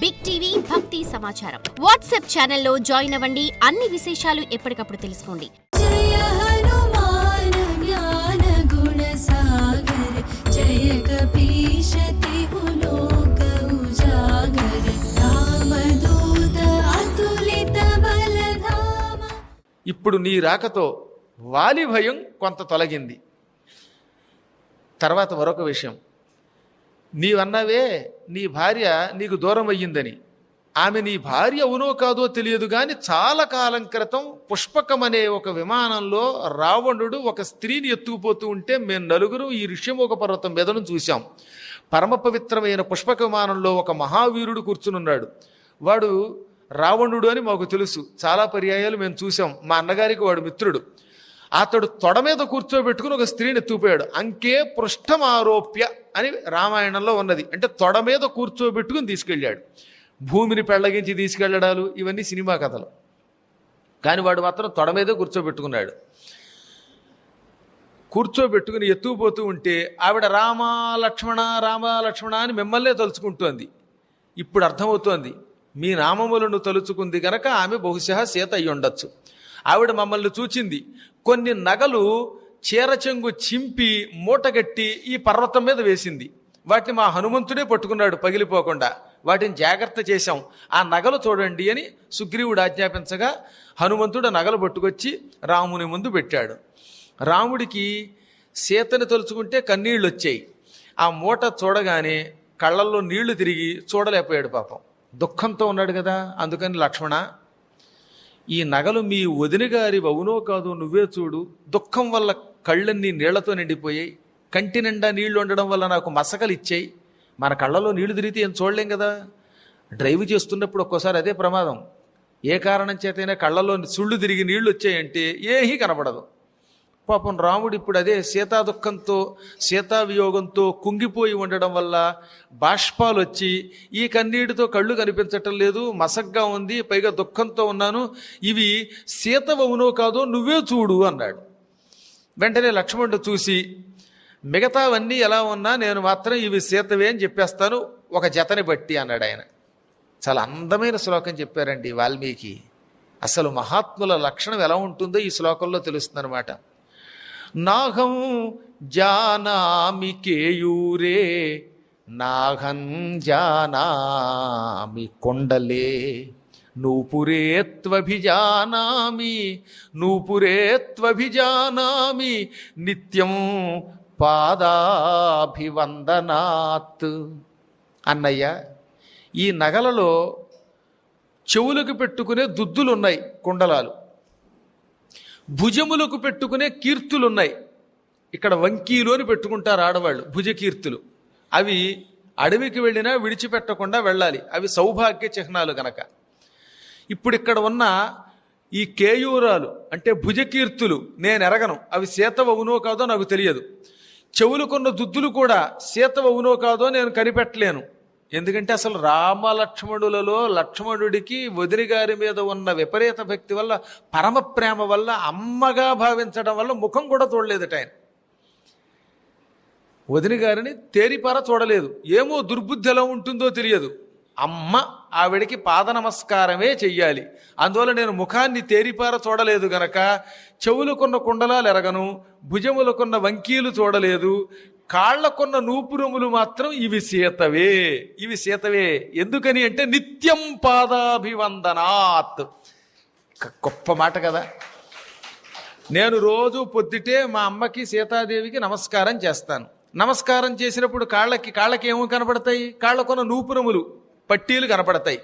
Big TV భక్తి సమాచారం WhatsApp ఛానల్లో జాయిన్ అవ్వండి. అన్ని విశేషాలు ఎప్పటికప్పుడు తెలుసుకోండి. జయ లోక ఉజాగర. ఇప్పుడు నీ రాకతో వాలి భయం కొంత తొలగింది. తర్వాత మరొక విషయం. నీవన్నవే నీ భార్య నీకు దూరం అయ్యిందని. ఆమె నీ భార్య అవునో కాదో తెలియదు కానీ చాలా కాలం క్రితం పుష్పకం అనే ఒక విమానంలో రావణుడు ఒక స్త్రీని ఎత్తుకుపోతూ ఉంటే మేము నలుగురు ఈ ఋష్యమోక పర్వతం మీదను చూశాం. పరమ పవిత్రమైన పుష్పక విమానంలో ఒక మహావీరుడు కూర్చునున్నాడు వాడు రావణుడు అని మాకు తెలుసు. చాలా పర్యాయాలు మేము చూసాం మా అన్నగారికి వాడు మిత్రుడు. అతడు తొడ మీద కూర్చోబెట్టుకుని ఒక స్త్రీని తూపాడు. అంకే పృష్ఠమారోప్య అని రామాయణంలో ఉన్నది. అంటే తొడ మీద కూర్చోబెట్టుకుని తీసుకెళ్ళాడు. భూమిని పెళ్ళగించి తీసుకెళ్ళడాలు ఇవన్నీ సినిమా కథలు. కానీ వాడు మాత్రం తొడ మీదే కూర్చోబెట్టుకున్నాడు. కూర్చోబెట్టుకుని ఎత్తుకుపోతూ ఉంటే ఆవిడ రామ లక్ష్మణ రామ లక్ష్మణ అని మిమ్మల్నే తలుచుకుంటోంది. ఇప్పుడు అర్థమవుతోంది. మీ నామములను తలుచుకుంది గనక ఆమె బహుశా సీత అయి ఉండొచ్చు ఆవిడ మమ్మల్ని చూచింది. కొన్ని నగలు చీరచెంగు చింపి మూటగట్టి ఈ పర్వతం మీద వేసింది. వాటిని మా హనుమంతుడే పట్టుకున్నాడు పగిలిపోకుండా. వాటిని జాగ్రత్త చేశాం. ఆ నగలు చూడండి అని సుగ్రీవుడు ఆజ్ఞాపించగా హనుమంతుడు నగలు పట్టుకొచ్చి రాముని ముందు పెట్టాడు. రాముడికి సీతని తలుచుకుంటే కన్నీళ్ళు వచ్చాయి ఆ మూట చూడగానే కళ్ళల్లో నీళ్ళు తిరిగి చూడలేకపోయాడు పాపం. దుఃఖంతో ఉన్నాడు కదా అందుకని లక్ష్మణ ఈ నగలు మీ వదిన గారి అవునో కాదో నువ్వే చూడు. దుఃఖం వల్ల కళ్ళన్నీ నీళ్ళతో నిండిపోయాయి. కంటి నిండా నీళ్ళు ఉండడం వల్ల నాకు మసకలు ఇచ్చాయి. మన కళ్ళలో నీళ్ళు తిరిగితే ఏం చూడలేం కదా? డ్రైవ్ చేస్తున్నప్పుడు ఒక్కోసారి అదే ప్రమాదం. ఏ కారణం చేతైనా కళ్ళలో సుళ్ళు తిరిగి నీళ్ళు వచ్చాయంటే ఏమీ కనపడదు. పాపం రాముడు ఇప్పుడు అదే సీతా దుఃఖంతో సీతా వియోగంతో కుంగిపోయి ఉండడం వల్ల బాష్పాలు వచ్చి ఈ కన్నీటితో కళ్ళు కనిపించటం లేదు మసగ్గా ఉంది పైగా దుఃఖంతో ఉన్నాను. ఇవి సీత అవునో కాదో నువ్వే చూడు అన్నాడు. వెంటనే లక్ష్మణుడు చూసి మిగతావన్నీ ఎలా ఉన్నా నేను మాత్రం ఇవి సీతవే అని చెప్పేస్తాను ఒక జతని బట్టి అన్నాడు ఆయన. చాలా అందమైన శ్లోకం చెప్పారండి వాల్మీకి. అసలు మహాత్ముల లక్షణం ఎలా ఉంటుందో ఈ శ్లోకంలో తెలుస్తుందన్నమాట. నాహం జానామి కేయూరే నాహం జానామి కొండలే. నూపురేత్వభిజానామి నూపురేత్వభిజానామి నిత్యం పాదాభివందనాత్. అన్నయ్య ఈ నగలలో చెవులకు పెట్టుకునే దుద్దులు ఉన్నాయి కుండలాలు. భుజములకు పెట్టుకునే కీర్తులు ఉన్నాయి ఇక్కడ వంకీలు అని పెట్టుకుంటారు ఆడవాళ్ళు భుజకీర్తులు. అవి అడవికి వెళ్ళినా విడిచిపెట్టకుండా వెళ్ళాలి. అవి సౌభాగ్య చిహ్నాలు గనక. ఇప్పుడు ఇక్కడ ఉన్న ఈ కేయూరాలు అంటే భుజకీర్తులు నేను ఎరగను. అవి సీతవవునో కాదో నాకు తెలియదు. చెవులకున్న దుద్దులు కూడా సీతవవునో కాదో నేను కనిపెట్టలేను. ఎందుకంటే అసలు రామలక్ష్మణులలో లక్ష్మణుడికి వదిలి గారి మీద ఉన్న విపరీత భక్తి వల్ల పరమ ప్రేమ వల్ల అమ్మగా భావించడం వల్ల ముఖం కూడా చూడలేదట ఆయన. వదిన గారిని తేరిపార చూడలేదు. ఏమో దుర్బుద్ధి ఎలా ఉంటుందో తెలియదు. అమ్మ ఆవిడికి పాద నమస్కారమే చెయ్యాలి. అందువల్ల నేను ముఖాన్ని తేరిపార చూడలేదు గనక చెవులకున్న కుండలాలు ఎరగను భుజములకున్న వంకీలు చూడలేదు కాళ్ళకున్న నూపురములు మాత్రం ఇవి సీతవే. ఇవి సీతవే. ఎందుకని అంటే నిత్యం పాదాభివందనాత్. గొప్ప మాట కదా. నేను రోజు పొద్దుటే మా అమ్మకి సీతాదేవికి నమస్కారం చేస్తాను. నమస్కారం చేసినప్పుడు కాళ్ళకి కాళ్ళకి ఏమో కనపడతాయి? కాళ్ళకున్న నూపురములు పట్టీలు కనపడతాయి.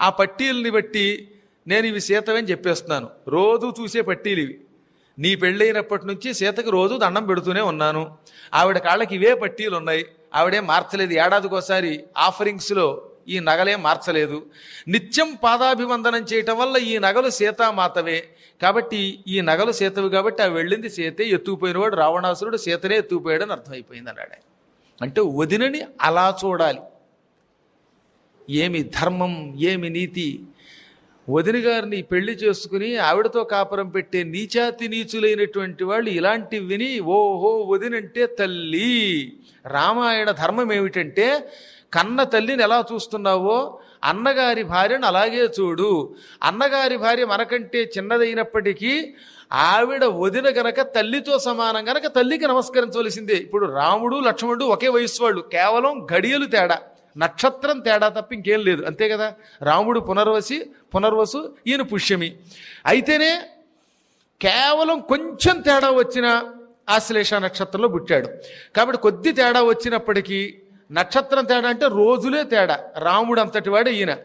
ఆ పట్టీలని బట్టి నేను ఇవి సీతవని చెప్పేస్తున్నాను. రోజు చూసే పట్టీలు ఇవి నీ పెళ్ళైనప్పటి నుంచి సీతకి రోజు దండం పెడుతూనే ఉన్నాను. ఆవిడ కాళ్ళకి ఇవే పట్టీలు ఉన్నాయి ఆవిడేం మార్చలేదు. ఏడాదికోసారి ఆఫరింగ్స్లో ఈ నగలేం మార్చలేదు. నిత్యం పాదాభివందనం చేయటం వల్ల ఈ నగలు సీతామాతవే. కాబట్టి ఈ నగలు సీతవి కాబట్టి ఆ వెళ్ళింది సీతే ఎత్తుకుపోయినవాడు రావణాసురుడు సీతనే ఎత్తుకుపోయాడని అర్థమైపోయింది అన్నాడు అంటే వదినని అలా చూడాలి. ఏమి ధర్మం ఏమి నీతి వదిన గారిని పెళ్ళి చేసుకుని ఆవిడతో కాపురం పెట్టే నీచాతి నీచులైనటువంటి వాళ్ళు ఇలాంటివి విని ఓహో వదినంటే తల్లి రామాయణ ధర్మం ఏమిటంటే కన్న తల్లిని ఎలా చూస్తున్నావో అన్నగారి భార్యను అలాగే చూడు. అన్నగారి భార్య మనకంటే చిన్నదైనప్పటికీ ఆవిడ వదిన గనక తల్లితో సమానం గనక తల్లికి నమస్కరించవలసిందే. ఇప్పుడు రాముడు లక్ష్మణుడు ఒకే వయస్సు వాళ్ళు కేవలం గడియలు తేడా. నక్షత్రం తేడా తప్ప ఇంకేం లేదు. అంతే కదా? రాముడు పునర్వసి పునర్వసు ఈయన పుష్యమి. అయితేనే కేవలం కొంచెం తేడా వచ్చిన ఆశ్లేష నక్షత్రంలో పుట్టాడు. కాబట్టి కొద్ది తేడా వచ్చినప్పటికీ నక్షత్రం తేడా అంటే రోజులే తేడా. రాముడు అంతటి వాడు ఈయన.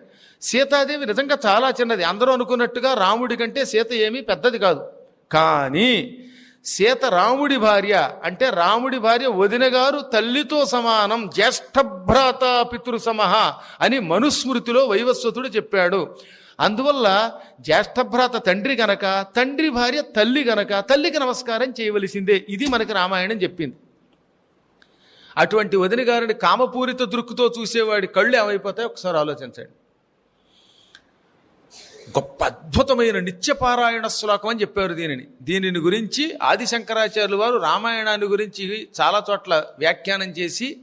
సీతాదేవి నిజంగా చాలా చిన్నది. అందరూ అనుకున్నట్టుగా రాముడి కంటే సీత ఏమీ పెద్దది కాదు. కానీ సీత రాముడి భార్య అంటే రాముడి భార్య వదిన గారు తల్లితో సమానం జ్యేష్ఠభ్రాత పితృ సమహ అని మనుస్మృతిలో వైవస్వతుడు చెప్పాడు. అందువల్ల జ్యేష్ఠభ్రాత తండ్రి గనక తండ్రి భార్య తల్లి గనక తల్లికి నమస్కారం చేయవలసిందే. ఇది మనకి రామాయణం చెప్పింది. అటువంటి వదిన గారిని కామపూరిత దృక్కుతో చూసేవాడి కళ్ళు ఏమైపోతాయి ఒకసారి ఆలోచించండి. గొప్ప అద్భుతమైన నిత్యపారాయణ శ్లోకం అని చెప్పారు దీనిని. దీనిని గురించి ఆది శంకరాచార్యులు వారు రామాయణాన్ని గురించి చాలా చోట్ల వ్యాఖ్యానం చేసి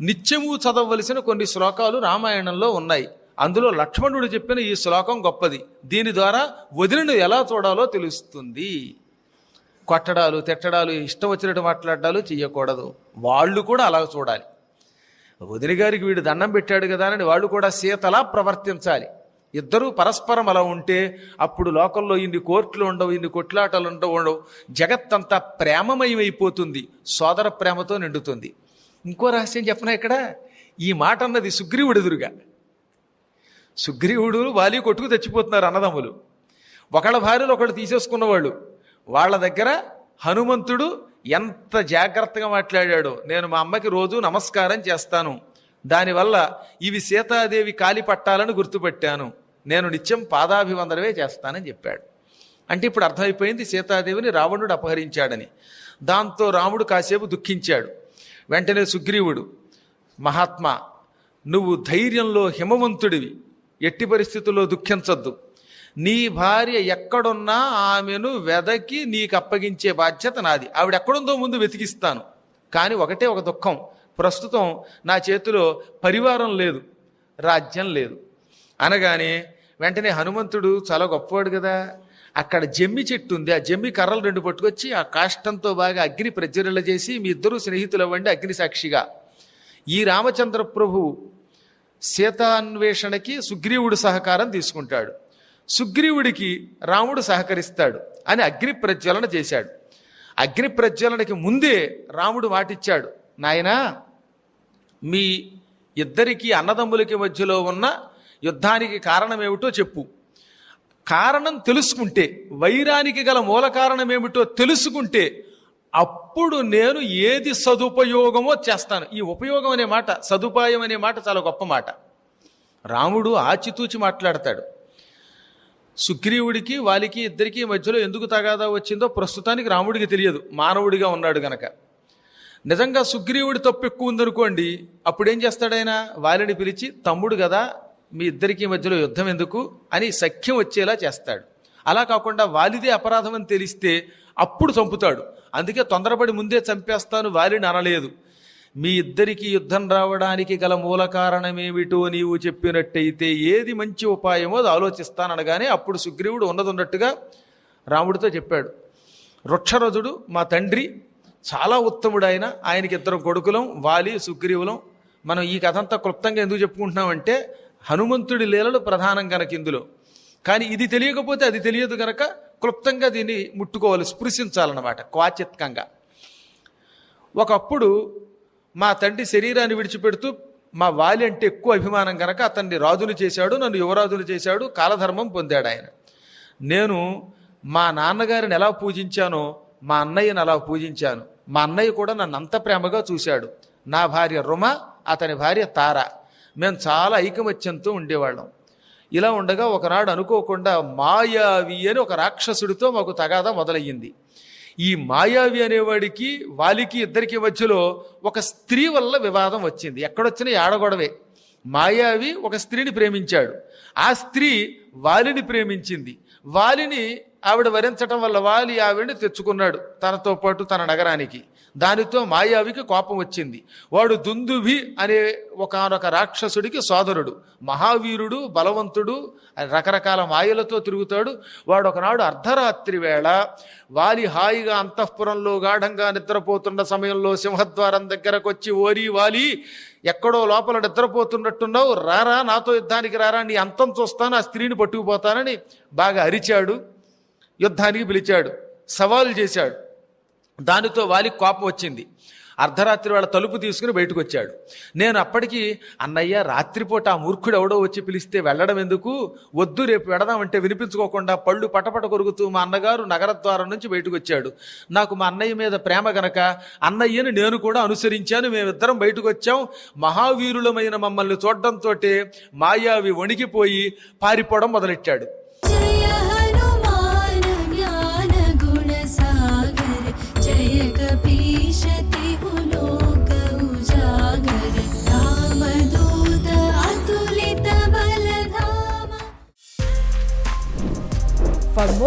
నిత్యము చదవవలసిన కొన్ని శ్లోకాలు రామాయణంలో ఉన్నాయి. అందులో లక్ష్మణుడు చెప్పిన ఈ శ్లోకం గొప్పది. దీని ద్వారా వదిలిను ఎలా చూడాలో తెలుస్తుంది. కొట్టడాలు తిట్టడాలు ఇష్టం వచ్చినట్టు మాట్లాడాలు చేయకూడదు వాళ్ళు కూడా అలా చూడాలి. వదిలి గారికి వీడు దండం పెట్టాడు కదా అని వాళ్ళు కూడా సీతలా ప్రవర్తించాలి. ఇద్దరూ పరస్పరం అలా ఉంటే అప్పుడు లోకంలో ఇన్ని కోర్టులు ఉండవు ఇన్ని కొట్లాటలు ఉండవు ఉండవు. జగత్తంతా ప్రేమమయమైపోతుంది సోదర ప్రేమతో నిండుతుంది. ఇంకో రహస్యం చెప్పనా ఇక్కడ? ఈ మాట అన్నది సుగ్రీవుడు ఎదురుగా. సుగ్రీవుడు వాలి కొట్టుకు తెచ్చిపోతున్నారు అన్నదమ్ములు. ఒకళ్ళ భార్యలు ఒకళ్ళు తీసేసుకున్నవాళ్ళు. వాళ్ళ దగ్గర హనుమంతుడు ఎంత జాగ్రత్తగా మాట్లాడాడో. నేను మా అమ్మకి రోజు నమస్కారం చేస్తాను. దానివల్ల ఇవి సీతాదేవి కాలిపట్టాలని గుర్తుపెట్టాను. నేను నిత్యం పాదాభివందనమే చేస్తానని చెప్పాడు. అంటే ఇప్పుడు అర్థమైపోయింది సీతాదేవిని రావణుడు అపహరించాడని. దాంతో రాముడు కాసేపు దుఃఖించాడు. వెంటనే సుగ్రీవుడు మహాత్మా నువ్వు ధైర్యంలో హిమవంతుడివి. ఎట్టి పరిస్థితుల్లో దుఃఖించద్దు. నీ భార్య ఎక్కడున్నా ఆమెను వెదకి నీకు అప్పగించే బాధ్యత నాది. ఆవిడ ఎక్కడుందో ముందు వెతికిస్తాను. కానీ ఒకటే ఒక దుఃఖం. ప్రస్తుతం నా చేతిలో పరివారం లేదు రాజ్యం లేదు. అనగానే వెంటనే హనుమంతుడు చాలా గొప్పవాడు కదా అక్కడ జమ్మి చెట్టు ఉంది ఆ జమ్మి కర్రలు రెండు పట్టుకొచ్చి ఆ కాష్టంతో బాగా అగ్ని ప్రజ్వరల చేసి మీ ఇద్దరు స్నేహితులు అవ్వండి అగ్ని సాక్షిగా. ఈ రామచంద్ర ప్రభు సీతాన్వేషణకి సుగ్రీవుడు సహకారం తీసుకుంటాడు. సుగ్రీవుడికి రాముడు సహకరిస్తాడు అని అగ్ని ప్రజ్వలన చేశాడు. అగ్ని ప్రజ్వలనకి ముందే రాముడు మాటిచ్చాడు నాయనా మీ ఇద్దరికి అన్నదమ్ములకి మధ్యలో ఉన్న యుద్ధానికి కారణం ఏమిటో చెప్పు. కారణం తెలుసుకుంటే వైరానికి గల మూల కారణం ఏమిటో తెలుసుకుంటే అప్పుడు నేను ఏది సదుపయోగమో చేస్తాను. ఈ ఉపయోగం అనే మాట సదుపాయం అనే మాట చాలా గొప్ప మాట. రాముడు ఆచితూచి మాట్లాడతాడు. సుగ్రీవుడికి వాలికి ఇద్దరికి మధ్యలో ఎందుకు తగాదా వచ్చిందో ప్రస్తుతానికి రాముడికి తెలియదు. మానవుడిగా ఉన్నాడు గనక. నిజంగా సుగ్రీవుడి తప్పు ఎక్కువ ఉందనుకోండి అప్పుడు ఏం చేస్తాడైనా వాలిని పిలిచి తమ్ముడు కదా మీ ఇద్దరికి మధ్యలో యుద్ధం ఎందుకు? అని సఖ్యం వచ్చేలా చేస్తాడు. అలా కాకుండా వాలిదే అపరాధం అని తెలిస్తే అప్పుడు చంపుతాడు. అందుకే తొందరపడి ముందే చంపేస్తాను వాలిని అనలేదు. మీ ఇద్దరికి యుద్ధం రావడానికి గల మూల కారణమేమిటో నీవు చెప్పినట్టయితే ఏది మంచి ఉపాయమో అది ఆలోచిస్తాననగానే అప్పుడు సుగ్రీవుడు ఉన్నది ఉన్నట్టుగా రాముడితో చెప్పాడు. వృక్షరథుడు మా తండ్రి చాలా ఉత్తముడు ఆయన ఆయనకి ఇద్దరు కొడుకులం వాలి సుగ్రీవులం. మనం ఈ కథ అంతా క్లుప్తంగా ఎందుకు చెప్పుకుంటున్నామంటే హనుమంతుడి లీలలు ప్రధానం కనుక ఇందులో. కానీ ఇది తెలియకపోతే అది తెలియదు కనుక క్లుప్తంగా దీన్ని ముట్టుకోవాలి స్పృశించాలన్నమాట క్వాచిత్కంగా. ఒకప్పుడు మా తండ్రి శరీరాన్ని విడిచిపెడుతూ మా వాలి అంటే ఎక్కువ అభిమానం కనుక అతన్ని రాజులు చేశాడు నన్ను యువరాజులు చేశాడు కాలధర్మం పొందాడు ఆయన. నేను మా నాన్నగారిని ఎలా పూజించానో మా అన్నయ్యను అలా పూజించాను. మా అన్నయ్య కూడా నన్ను అంత ప్రేమగా చూశాడు. నా భార్య రుమ అతని భార్య తార. మేము చాలా ఐకమత్యంతో ఉండేవాళ్ళం. ఇలా ఉండగా ఒకనాడు అనుకోకుండా మాయావి అని ఒక రాక్షసుడితో మాకు తగాదా మొదలయ్యింది. ఈ మాయావి అనేవాడికి వాలికి ఇద్దరికి మధ్యలో ఒక స్త్రీ వల్ల వివాదం వచ్చింది. ఎక్కడొచ్చినా ఏడగొడవే. మాయావి ఒక స్త్రీని ప్రేమించాడు. ఆ స్త్రీ వాలిని ప్రేమించింది. వాలిని ఆవిడ వరించటం వల్ల వాలి ఆవిడని తెచ్చుకున్నాడు తనతో పాటు తన నగరానికి. దానితో మాయావికి కోపం వచ్చింది. వాడు దుందుభి అనే ఒకనొక రాక్షసుడికి సోదరుడు మహావీరుడు బలవంతుడు రకరకాల మాయలతో తిరుగుతాడు. వాడు ఒకనాడు అర్ధరాత్రి వేళ వాలి హాయిగా అంతఃపురంలో గాఢంగా నిద్రపోతున్న సమయంలో సింహద్వారం దగ్గరకు వచ్చి ఓరి వాలి ఎక్కడో లోపల నిద్రపోతున్నట్టున్నావు రారా నాతో యుద్ధానికి రారా నీ అంతం చూస్తాను ఆ స్త్రీని పట్టుకుపోతానని బాగా అరిచాడు యుద్ధానికి పిలిచాడు సవాలు చేశాడు. దానితో వాలికి కోపం వచ్చింది. అర్ధరాత్రి వాళ్ళ తలుపు తీసుకుని బయటకు వచ్చాడు నేను అప్పటికి అన్నయ్య రాత్రిపూట ఆ మూర్ఖుడు ఎవడో వచ్చి పిలిస్తే వెళ్ళడం ఎందుకు? వద్దు రేపు వెడదామంటే వినిపించుకోకుండా పళ్ళు పటపట కొరుకుతూ మా అన్నగారు నగరద్వారం నుంచి బయటకు వచ్చాడు నాకు మా అన్నయ్య మీద ప్రేమ గనక అన్నయ్యని నేను కూడా అనుసరించాను. మేమిద్దరం బయటకు వచ్చాం మహావీరులమైన మమ్మల్ని చూడడంతో మాయావి వణికిపోయి పారిపోవడం మొదలెట్టాడు.